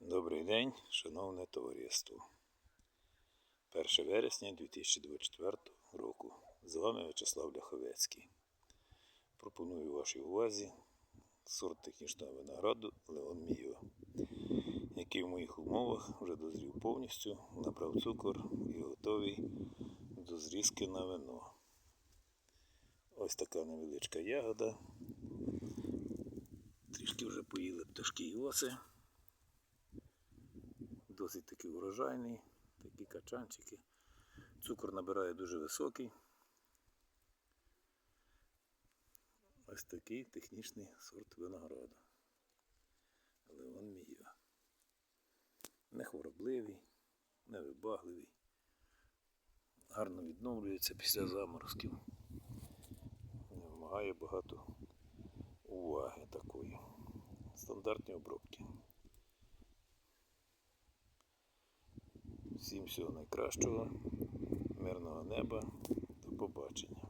Добрий день, шановне товариство. 1 вересня 2024 року. З вами Вячеслав Ляховецький. Пропоную вашій увазі сорт технічного винограду Леон Міо, який в моїх умовах вже дозрів повністю, набрав цукор і готовий до зрізки на вино. Ось така невеличка ягода. Трішки вже поїли пташки і оси. Досить таки урожайний, такі качанчики. Цукор набирає дуже високий. Ось такий технічний сорт винограду. Леон Міо. Не хворобливий, не вибагливий. Гарно відновлюється після заморозків. Не вимагає багато уваги такої. Стандартні обробки. Всім всього найкращого, мирного неба, до побачення.